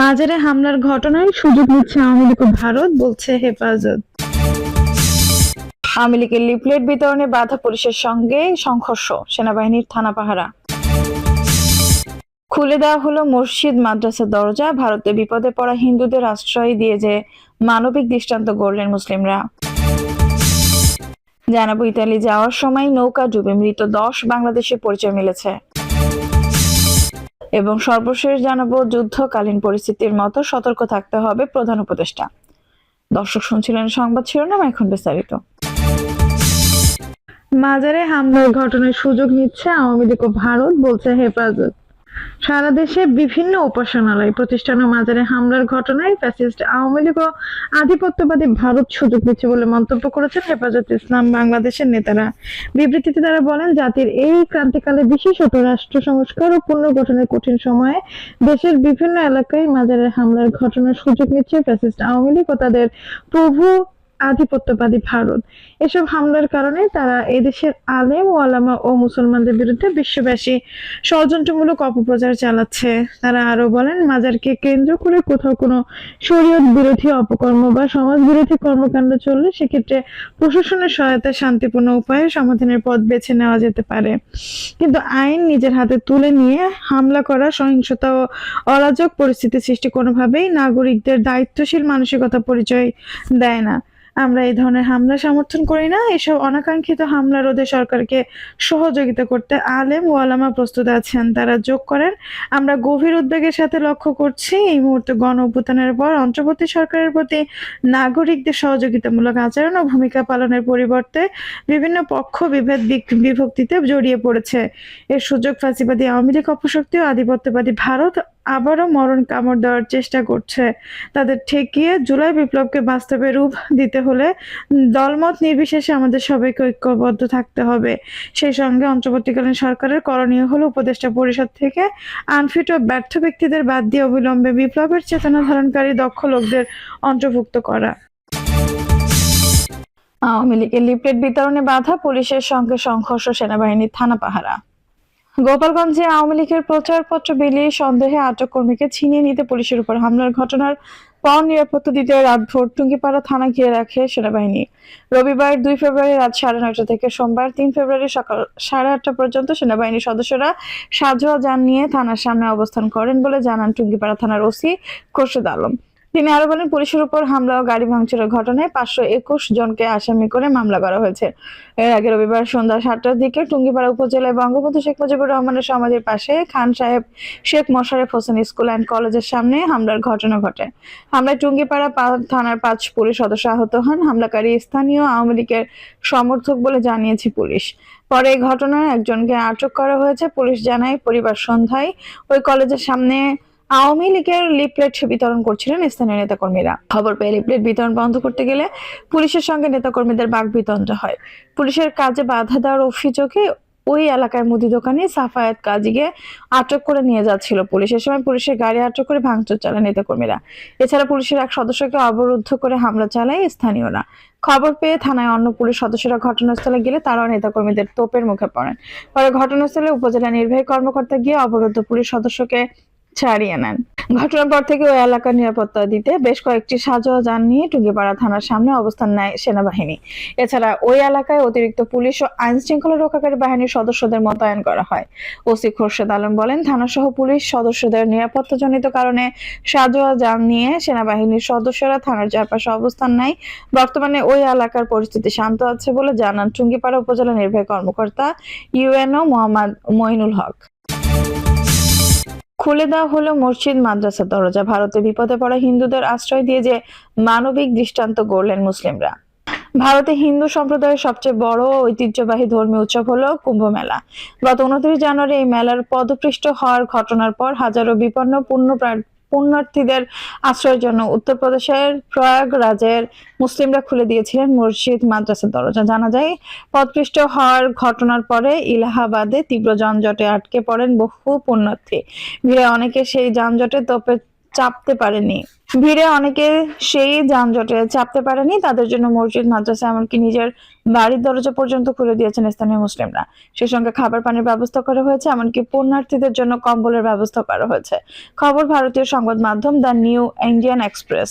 মাজারে হামলার ঘটনায় সুযোগ নিচ্ছে আওয়ামী লীগ ভারত, বলছে হেফাজত। আওয়ামী লীগের লিফলেট বিতরণে বাধা পুলিশের সঙ্গে সংঘর্ষ, সেনাবাহিনীর থানা পাহারা। খুলে দেওয়া হলো মসজিদ মাদ্রাসার দরজা, ভারতে বিপদে পড়া হিন্দুদের আশ্রয় দিয়ে যে মানবিক দৃষ্টান্ত গড়লেন মুসলিমরা। জানাব, ইতালি যাওয়ার সময় নৌকা ডুবে মৃত দশ বাংলাদেশের পরিচয় মিলেছে। এবং সর্বশেষ জানাব, যুদ্ধকালীন পরিস্থিতির মতো সতর্ক থাকতে হবে প্রধান উপদেষ্টা। দর্শক শুনছিলেন সংবাদ শিরোনাম, এখন বিস্তারিত। মাজারে হামলার ঘটনায় সুযোগ নিচ্ছে আওয়ামী লীগ ও ভারত, বলছে হেফাজত। সারা দেশে বিভিন্ন উপাসনালয়, প্রতিষ্ঠান ও মাজারে হামলার ঘটনায় ফ্যাসিস্ট আওয়ামী লীগ ও আধিপত্যবাদী ভারত সুযোগ দিচ্ছে বলে মন্তব্য করেছেন হেফাজত ইসলাম বাংলাদেশের নেতারা। বিবৃতিতে তারা বলেন, জাতির এই ক্রান্তিকালে বিশেষত রাষ্ট্র সংস্কার ও পুনর্গঠনের কঠিন সময়ে দেশের বিভিন্ন এলাকায় মাজারের হামলার ঘটনার সুযোগ নিচ্ছে ফ্যাসিস্ট আওয়ামী লীগ ও তাদের প্রভু আধিপত্যবাদী ভারত। এসব হামলার কারণে তারা এদেশের আলেম, ওয়ালামা ও মুসলমানদের বিরুদ্ধে বিশ্বব্যাপী ষড়যন্ত্রমূলক অপপ্রচার চালাচ্ছে। তারা আরও বলেন, মাজারকে কেন্দ্র করে কোথাও কোনো শরীয়ত বিরোধী অপকর্ম বা সমাজ বিরোধী কর্মকাণ্ড চললে সেক্ষেত্রে প্রশাসনের সহায়তায় শান্তিপূর্ণ উপায়ে সমাধানের পথ বেছে নেওয়া যেতে পারে। কিন্তু আইন নিজের হাতে তুলে নিয়ে হামলা করা, সহিংসতা ও অরাজক পরিস্থিতি সৃষ্টি কোনোভাবেই নাগরিকদের দায়িত্বশীল মানসিকতা পরিচয় দেয় না। আমরা এই ধরনের হামলা সমর্থন করি না। এসব অনাকাঙ্ক্ষিত হামলা রোধে সরকারকে সহযোগিতা করতে আলেম ওয়ালামা প্রস্তুত আছেন। তারা যোগ করেন। আমরা গভীর উদ্বেগের সাথে লক্ষ্য করছি, এই মুহূর্তে গণ অভ্যুত্থানের পর অন্তর্বর্তী সরকারের প্রতি নাগরিকদের সহযোগিতামূলক আচরণ ও ভূমিকা পালনের পরিবর্তে বিভিন্ন পক্ষ বিভেদ বিভক্তিতে জড়িয়ে পড়েছে। এর সুযোগ ফাঁসিবাদী আওয়ামী লীগ অপশক্তি ও আধিপত্যবাদী ভারত আবারও মরণ কামড় দেওয়ার চেষ্টা করছে। তাদের ঠেকিয়ে জুলাই বিপ্লবকে বাস্তবে রূপ দিতে হলে দলমত নির্বিশেষে আমাদের সবাইকে ঐক্যবদ্ধ থাকতে হবে। সেই সঙ্গে অন্তর্বর্তীকালীন সরকারের করণীয় হলো উপদেষ্টা পরিষদ থেকে আনফিট ও ব্যর্থ ব্যক্তিদের বাদ দিয়ে অবিলম্বে বিপ্লবের চেতনা ধারণকারী দক্ষ লোকদের অন্তর্ভুক্ত করা। আওয়ামী লীগের লিফলেট বিতরণে বাধা, পুলিশের সঙ্গে সংঘর্ষ, সেনাবাহিনীর থানা পাহারা। গোপালগঞ্জে আওয়ামী লীগের প্রচারপত্র বিলিয়ে সন্দেহে আটক কর্মীকে ছিনিয়ে নিতে পুলিশের উপর হামলার ঘটনার পর নিরাপত্তা দিতে রাতভর টুঙ্গিপাড়া থানা ঘিরে রাখে সেনাবাহিনী। রবিবার দুই ফেব্রুয়ারি রাত সাড়ে নয়টা থেকে সোমবার তিন ফেব্রুয়ারি সকাল সাড়ে আটটা পর্যন্ত সেনাবাহিনীর সদস্যরা সাজোয়া যান নিয়ে থানার সামনে অবস্থান করেন বলে জানান টুঙ্গিপাড়া থানার ওসি খোরশেদ আলম। তিনি আরও বলেন, পুলিশের উপর হামলা ও গাড়ি ভাঙচুরের ঘটনায় পাঁচশো একুশ জনকে আসামি করে মামলা করা হয়েছে। এর আগে রবিবার সন্ধ্যা সাতটার দিকে টুঙ্গিপাড়া উপজেলায় বঙ্গবন্ধু শেখ মুজিবুর রহমানের সমাধির পাশে খান সাহেব শেখ মোশারেফ হোসেন স্কুল অ্যান্ড কলেজের সামনে হামলার ঘটনা ঘটে। হামলায় টুঙ্গিপাড়া থানার পাঁচ পুলিশ সদস্য আহত হন। হামলাকারী স্থানীয় আওয়ামী লীগের সমর্থক বলে জানিয়েছে পুলিশ। পরে এই ঘটনায় একজনকে আটক করা হয়েছে। পুলিশ জানায়, পরিবার সন্ধ্যায় ওই কলেজের সামনে আওয়ামী লীগের লিপলেট বিতরণ করছিলেন স্থানীয় নেতাকর্মীরা। খবর পেয়ে লিফলেট বিতরণ বন্ধ করতে গেলে পুলিশের সঙ্গে নেতাকর্মীদের বাগবিতণ্ডা হয়। পুলিশের কাজে বাধা দেওয়ার অভিযোগে ওই এলাকায় মুদি দোকানে সাফায়াত কাজীকে আটক করে নিয়ে যাচ্ছিল পুলিশের সময় পুলিশের গাড়ি আটক করে ভাঙচুর চালায় নেতাকর্মীরা। এছাড়া পুলিশের এক সদস্যকে অবরুদ্ধ করে হামলা চালায় স্থানীয়রা। খবর পেয়ে থানায় অন্য পুলিশ সদস্যরা ঘটনাস্থলে গেলে তারাও নেতাকর্মীদের তোপের মুখে পড়েন। পরে ঘটনাস্থলে উপজেলা নির্বাহী কর্মকর্তা গিয়ে অবরুদ্ধ পুলিশ সদস্যকে ছাড়িয়ে নেন। ঘটনার পর থেকে ওই এলাকার নিরাপত্তা দিতে বেশ কয়েকটি সাজোয়া যান নিয়ে টুঙ্গিপাড়া থানার সামনে অবস্থান নেয় সেনাবাহিনী। এছাড়া ওই এলাকায় অতিরিক্ত পুলিশ ও আইন শৃঙ্খলা রক্ষাকারী বাহিনীর সদস্যদের মোতায়েন করা হয়। ওসি খোরশেদ আলম বলেন থানা সহ পুলিশ সদস্যদের নিরাপত্তাজনিত কারণে সাজোয়া যান নিয়ে সেনাবাহিনীর সদস্যরা থানার চারপাশে অবস্থান নেয়। বর্তমানে ওই এলাকার পরিস্থিতি শান্ত আছে বলে জানান টুঙ্গিপাড়া উপজেলা নির্বাহী কর্মকর্তা ইউএনও মোহাম্মদ মইনুল হক। খুলে দেওয়া হলো মসজিদ, মাদ্রাসা, দরজা। ভারতে বিপদে পড়া হিন্দুদের আশ্রয় দিয়ে যে মানবিক দৃষ্টান্ত গড়লেন মুসলিমরা। ভারতে হিন্দু সম্প্রদায়ের সবচেয়ে বড় ঐতিহ্যবাহী ধর্মীয় উৎসব হলো কুম্ভ মেলা গত উনত্রিশ জানুয়ারি এই মেলার পদপৃষ্ট হওয়ার ঘটনার পর হাজারো বিপন্ন পূর্ণ পুণ্যার্থীদের আশ্রয়ের জন্য উত্তরপ্রদেশের প্রয়াগরাজের মুসলিমরা খুলে দিয়েছিলেন মসজিদ, মাদ্রাসার দরজা। জানা যায় পদপৃষ্ট হওয়ার ঘটনার পরে ইলাহাবাদে তীব্র যানজটে আটকে পড়েন বহু পুণ্যার্থী। ভিড়ে অনেকে সেই যানজটে তোপে চাপতে পারেনি। ভিড়ে অনেকে সেই যানজটে চাপতে পারেনি, তাদের জন্য মসজিদ, মাদ্রাসা এমনকি নিজের বাড়ির দরজা পর্যন্ত খুলে দিয়েছেন স্থানীয় মুসলিমরা। সেই সঙ্গে খাবার পানির ব্যবস্থা করা হয়েছে, এমনকি পুণ্যার্থীদের জন্য কম্বলের ব্যবস্থা করা হয়েছে। খবর ভারতীয় সংবাদ মাধ্যম দ্য নিউ ইন্ডিয়ান এক্সপ্রেস।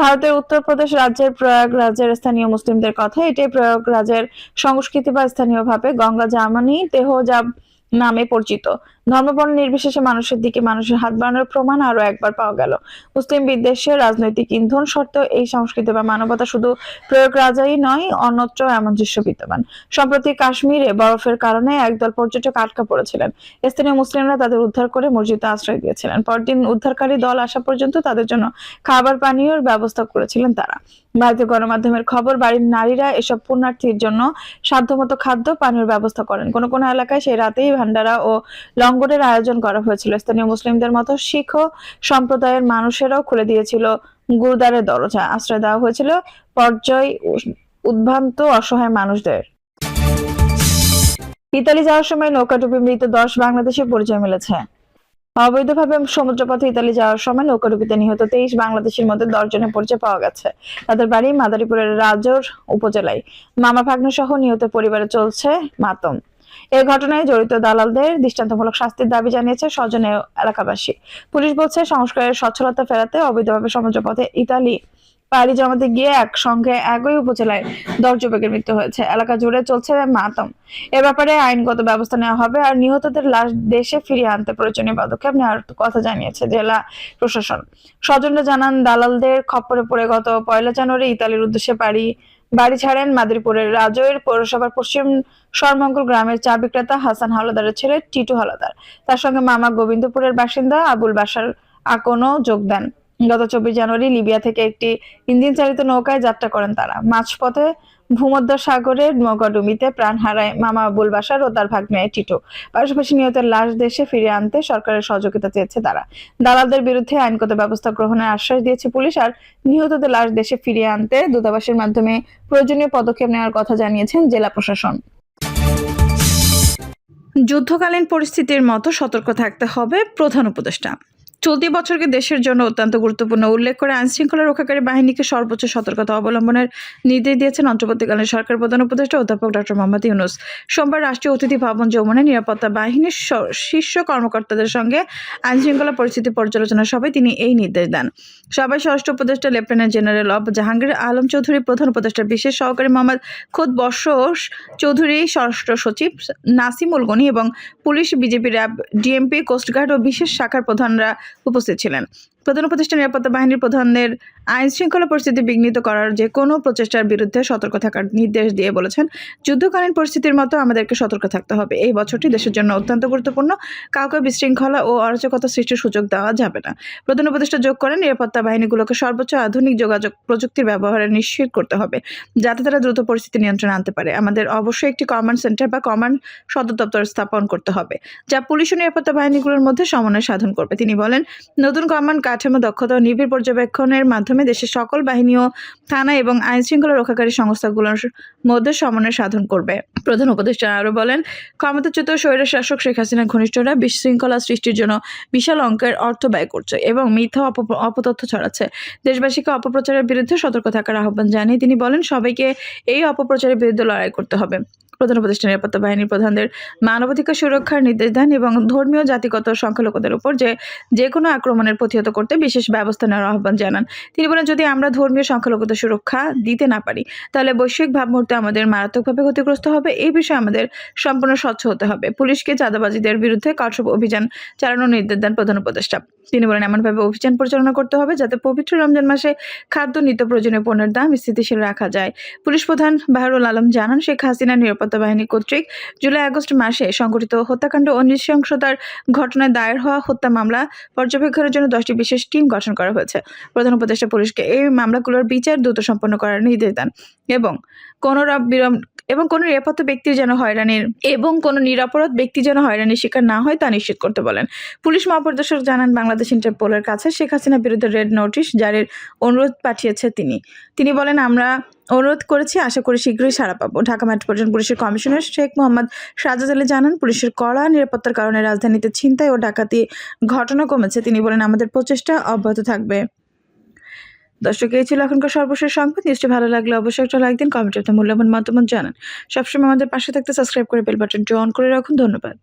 ভারতের উত্তরপ্রদেশ রাজ্যের প্রয়াগরাজের স্থানীয় মুসলিমদের কথা, এটাই প্রয়াগরাজের সংস্কৃতি বা স্থানীয়ভাবে গঙ্গা জামানি তেহজাব নামে পরিচিত। ধর্মবর্ণ নির্বিশেষে মানুষের দিকে মানুষের হাত বাড়ানোর প্রমাণ আরও একবার পাওয়া গেল। মুসলিম বিদ্বেষের রাজনৈতিক ইন্ধন সত্ত্বেও এই সংস্কৃতি বা মানবতা শুধু প্রয়োগরাজাই নয়, অন্যত্র এমন দৃশ্য বিদ্যমান। সম্প্রতি কাশ্মীরে বরফের কারণে একদল পর্যটক আটকা পড়েছিলেন। স্থানীয় মুসলিমরা তাদের উদ্ধার করে মসজিদে আশ্রয় দিয়েছিলেন। পরদিন উদ্ধারকারী দল আসা পর্যন্ত তাদের জন্য খাবার, পানীয়র ব্যবস্থা করেছিলেন তারা। ভারতীয় গণমাধ্যমের খবর, বাড়ির নারীরা এসব পুণ্যার্থীর জন্য সাধ্যমতো খাদ্য পানীয় ব্যবস্থা করেন। কোনো কোনো এলাকায় সেই রাতেই ভান্ডারা ও লঙ্গরের আয়োজন করা হয়েছিল। স্থানীয় মুসলিমদের মতো শিখ সম্প্রদায়ের মানুষেরাও খুলে দিয়েছিল গুরুদ্বারের দরজা। আশ্রয় দেওয়া হয়েছিল পর্যায় উদ্ভ্রান্ত অসহায় মানুষদের। ইতালি যাওয়ার সময় নৌকাডুবি মৃত দশ বাংলাদেশের পরিচয় মিলেছে। অবৈধভাবে সমুদ্রপথে ইতালি যাওয়ার সময় নৌকাডুবিতে নিহত তেইশ বাংলাদেশের মধ্যে দশ জনের পরিচয় পাওয়া গেছে। তাদের বাড়ি মাদারীপুরের রাজর উপজেলায়। মামা ভাগ্নে সহ নিহত পরিবারে চলছে মাতম। এই ঘটনায় জড়িত দালালদের দৃষ্টান্তমূলক শাস্তির দাবি জানিয়েছে স্বজনে এলাকাবাসী। পুলিশ বলছে, সংস্কারের সচ্ছলতা ফেরাতে অবৈধভাবে সমুদ্রপথে ইতালি পাড়ি জমাতে গিয়ে একসঙ্গে একই উপজেলায় দশ যুবকের মৃত্যু হয়েছে। এলাকা জুড়ে চলছে মাতম। এ ব্যাপারে আইনগত ব্যবস্থা নেওয়া হবে আর নিহতদের লাশ দেশে ফিরিয়ে আনতে প্রয়োজনীয় পদক্ষেপ নেওয়ার কথা জানিয়েছে জেলা প্রশাসন। স্বজনরা জানান, দালালদের খপ্পরে পড়ে গত পয়লা জানুয়ারি ইতালির উদ্দেশ্যে পাড়ি বাড়ি ছাড়েন মাদারীপুরের রাজৈর পৌরসভার পশ্চিম সরমঙ্গল গ্রামের চা বিক্রেতা হাসান হাওলাদারের ছেলে টিটু হাওলাদার তার সঙ্গে মামা গোবিন্দপুরের বাসিন্দা আবুল বাসার আকনও যোগ দেন। গত চব্বিশ জানুয়ারি লিবিয়া থেকে একটি ইঞ্জিন চালিত নৌকায় যাত্রা করেন তারা। মাঝপথে ভূমধ্য সাগরের নৌকাডুবিতে প্রাণ হারায় মামা আবুল বাসার ও তার ভাগ্নে টিটু। পাশাপাশি নিহতের লাশ দেশে ফিরিয়ে আনতে সরকারের সহযোগিতা চেয়েছে তারা। দালালদের বিরুদ্ধে আইনগত ব্যবস্থা গ্রহণের আশ্বাস দিয়েছে পুলিশ আর নিহতদের লাশ দেশে ফিরিয়ে আনতে দূতাবাসের মাধ্যমে প্রয়োজনীয় পদক্ষেপ নেওয়ার কথা জানিয়েছেন জেলা প্রশাসন। যুদ্ধকালীন পরিস্থিতির মতো সতর্ক থাকতে হবে প্রধান উপদেষ্টা। চলতি বছরকে দেশের জন্য অত্যন্ত গুরুত্বপূর্ণ। উল্লেখ করে আইন শৃঙ্খলা রক্ষাকারী বাহিনীকে সর্বোচ্চ সতর্কতা অবলম্বনের নির্দেশ দিয়েছেন অন্তর্বর্তীকালীন সরকার প্রধান উপদেষ্টা অধ্যাপক ডক্টর মোহাম্মদ ইউনুস। সোমবার রাষ্ট্রীয় অতিথি ভবন যমুনায় নিরাপত্তা বাহিনীর শীর্ষ কর্মকর্তাদের সঙ্গে আইন শৃঙ্খলা পরিস্থিতি পর্যালোচনা সভায় তিনি এই নির্দেশ দেন। সভায় স্বরাষ্ট্র উপদেষ্টা লেফটেন্যান্ট জেনারেল অব জাহাঙ্গীর আলম চৌধুরী, প্রধান উপদেষ্টা বিশেষ সহকারী মোহাম্মদ খোদ বর্ষস চৌধুরী, স্বরাষ্ট্র সচিব নাসিমুল গনি এবং police, BJP RAB, DMP, coastguard ও বিশেষ শাখার প্রধানরা উপস্থিত ছিলেন। প্রধান উপদেষ্টা নিরাপত্তা বাহিনীর প্রধানদের আইন শৃঙ্খলা পরিস্থিতি বিঘ্নিত করার যে কোনো প্রচেষ্টার বিরুদ্ধে সতর্ক থাকার নির্দেশ দিয়ে বলেছেন। যুদ্ধকালীন পরিস্থিতির মতো আমাদেরকে সতর্ক থাকতে হবে। এই বছরটি দেশের জন্য অত্যন্ত গুরুত্বপূর্ণ। কাউকে বিশৃঙ্খলা ও অরাজকতা সৃষ্টির সুযোগ দেওয়া যাবে না। প্রধান উপদেষ্টা যোগ করেন, নিরাপত্তা বাহিনীগুলোকে সর্বোচ্চ আধুনিক যোগাযোগ প্রযুক্তির ব্যবহারে নিশ্চিত করতে হবে, যাতে তারা দ্রুত পরিস্থিতি নিয়ন্ত্রণে আনতে পারে। আমাদের অবশ্যই একটি কমান্ড সেন্টার বা কমান্ড সদর দপ্তর স্থাপন করতে হবে, যা পুলিশ ও নিরাপত্তা বাহিনীগুলোর মধ্যে সমন্বয় সাধন করবে। তিনি বলেন, নতুন কমান্ড কাঠামো দক্ষতা ও নিবিড় পর্যবেক্ষণের মাধ্যমে দেশের সকল বাহিনী ও থানা এবং আইন শৃঙ্খলা রক্ষাকারী সংস্থাগুলোর মধ্যে সমন্বয় সাধন করবে। প্রধান উপদেষ্টা আরও বলেন, ক্ষমতাচ্যুত স্বৈর শাসক শেখ হাসিনার ঘনিষ্ঠরা বিশৃঙ্খলা সৃষ্টির জন্য বিশাল অঙ্কের অর্থ ব্যয় করছে এবং মিথ্যা অপ- অপতথ্য ছড়াচ্ছে। দেশবাসীকে অপপ্রচারের বিরুদ্ধে সতর্ক থাকার আহ্বান জানিয়ে তিনি বলেন, সবাইকে এই অপপ্রচারের বিরুদ্ধে লড়াই করতে হবে। প্রধান উপদেষ্টা নিরাপত্তা বাহিনীর প্রধানদের মানবাধিকার সুরক্ষার নির্দেশ দেন এবং ধর্মীয় জাতিগত সংখ্যালঘুদের উপর যে যে কোনো আক্রমণের প্রতিহত করতে বিশেষ ব্যবস্থা নেওয়ার আহ্বান জানান। তিনি বলেন, যদি আমরা ধর্মীয় সংখ্যালঘুদের সুরক্ষা দিতে না পারি, তাহলে বৈশ্বিক ভাবমূর্তি আমাদের মারাত্মকভাবে ক্ষতিগ্রস্ত হবে। এই বিষয়ে আমাদের সম্পূর্ণ স্বচ্ছ হতে হবে। পুলিশকে চাঁদাবাজিদের বিরুদ্ধে কঠোর অভিযান চালানোর নির্দেশ দেন প্রধান উপদেষ্টা। তিনি বলেন, এমনভাবে অভিযান পরিচালনা করতে হবে যাতে পবিত্র রমজান মাসে খাদ্য নিত্য প্রয়োজনীয় পণ্যের দাম স্থিতিশীল রাখা যায়। পুলিশ প্রধান বাহরুল আলম জানান, শেখ হাসিনা নিরাপত্তা বাহিনী কর্তৃক জুলাই আগস্ট মাসে সংঘটিত হত্যাকাণ্ড ও নৃশংসতার ঘটনায় দায়ের হওয়া হত্যা মামলা পর্যবেক্ষণের জন্য দশটি বিশেষ টিম গঠন করা হয়েছে। প্রধান উপদেষ্টা পুলিশকে এই মামলাগুলোর বিচার দ্রুত সম্পন্ন করার নির্দেশ দেন এবং কোনো বিলম্ব এবং কোনো নিরাপত্তা ব্যক্তির যেন হয়রানির এবং কোনো নিরাপরাধ ব্যক্তি যেন হয়রানির শিকার না হয় তা নিশ্চিত করতে বলেন। পুলিশ মহাপরিদর্শক জানান বাংলাদেশ ইন্টারপোলের কাছে শেখ হাসিনার বিরুদ্ধে রেড নোটিশ জারির অনুরোধ পাঠিয়েছে তিনি। তিনি বলেন, আমরা অনুরোধ করেছি, আশা করি শীঘ্রই সাড়া পাবো। ঢাকা মেট্রোপলিটন পুলিশের কমিশনার শেখ মোহাম্মদ সাজাদ আলী জানান, পুলিশের কড়া নিরাপত্তার কারণে রাজধানীতে ছিনতাই ও ডাকাতি ঘটনা কমেছে। তিনি বলেন, আমাদের প্রচেষ্টা অব্যাহত থাকবে। দর্শক, এই ছিল এখনকার সর্বশেষ সংবাদ। নিউজটি ভালো লাগলে অবশ্যই একটা লাইক দিন, কমেন্টে আপনার মূল্যবান মতামত জানান। সবসময় আমাদের পাশে থাকতে সাবস্ক্রাইব করে বেল বাটনটি অন করে রাখুন। ধন্যবাদ।